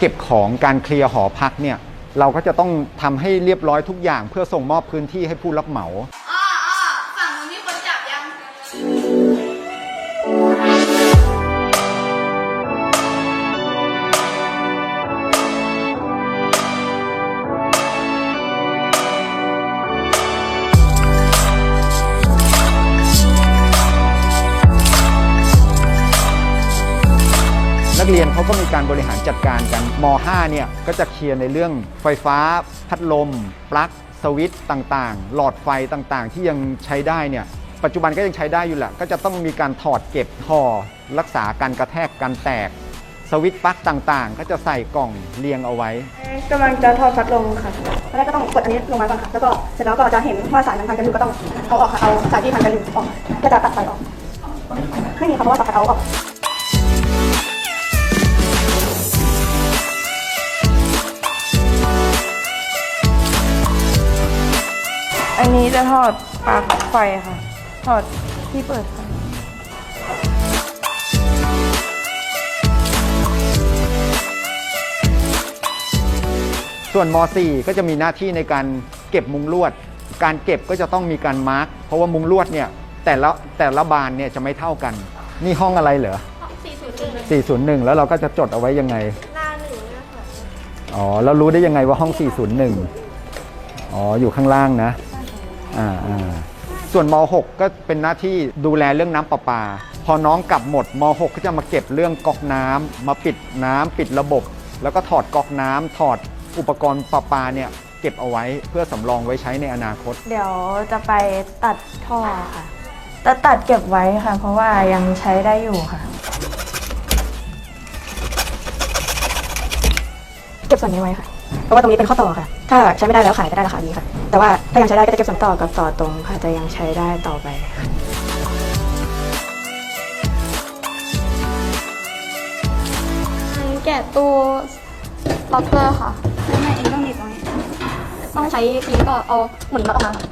เก็บของการเคลียร์หอพักเนี่ยเราก็จะต้องทำให้เรียบร้อยทุกอย่างเพื่อส่งมอบพื้นที่ให้ผู้รับเหมา เรียนเขาก็มีการบริหารจัดการกันม .5 เนี่ยก็จะเคลียร์ในเรื่องไฟฟ้า พัดลม ปลั๊กสวิตต่างๆ หลอดไฟต่างๆ ที่ยังใช้ได้เนี่ยปัจจุบันก็ยังใช้ได้อยู่แหละก็จะต้องมีการถอดเก็บห่อรักษาการกระแทกการแตก สวิตปลั๊กต่างๆ ก็จะใส่กล่องเรียงเอาไว้ กำลังจะถอดพัดลมค่ะตอนแรกก็ต้องกดอันนี้ลงมาก่อนค่ะ แล้วก็เสร็จแล้วก็จะเห็นว่าสายมันพันกันอยู่ก็ต้องเอาออกค่ะ เอาสายที่พันกันอยู่ออก ก็จะตัดสายออก ไม่มีค่ะเพราะว่าตัดเอาออก อันนี้จะถอดปลั๊กไฟค่ะถอดที่เปิดไฟส่วนม .4 ก็จะมีหน้าที่ในการเก็บมุงลวด การเก็บก็จะต้องมีการมาร์กเพราะว่ามุงลวดเนี่ยแต่ละแต่ละบานเนี่ยจะไม่เท่ากัน นี่ห้องอะไรเหรอ 401แล้วเราก็จะจดเอาไว้ยังไง หน้าหนึ่งนะคะอ๋อ แล้วรู้ได้ยังไงว่าห้อง 401 อ๋อ อยู่ข้างล่างนะ อ่าอ่าส่วนม .6 ก็เป็นหน้าที่ดูแลเรื่องน้ำประปา พอน้องกลับหมดม .6 ก็จะมาเก็บเรื่องก๊อกน้ำมาปิดน้ำปิดระบบ แล้วก็ถอดก๊อกน้ำถอดอุปกรณ์ประปาเนี่ยเก็บเอาไว้เพื่อสำรองไว้ใช้ในอนาคต เดี๋ยวจะไปตัดท่อค่ะจะตัดเก็บไว้ค่ะ เพราะว่ายังใช้ได้อยู่ค่ะ เก็บส่วนนี้ไว้ค่ะ เพราะว่าตรงนี้เป็นข้อต่อค่ะ ถ้าใช้ไม่ได้แล้วขายก็ได้ราคาดีค่ะ แต่ว่าถ้ายังใช้ได้ก็จะเก็บส่วนต่อกับต่อตรงค่ะจะยังใช้ได้ต่อไปแกะตู้ล็อกเกอร์ค่ะไม่ไม่เองต้องมีตรงนี้ ต้องใช้ทีก็เอาหมุนน็อตออกมาค่ะ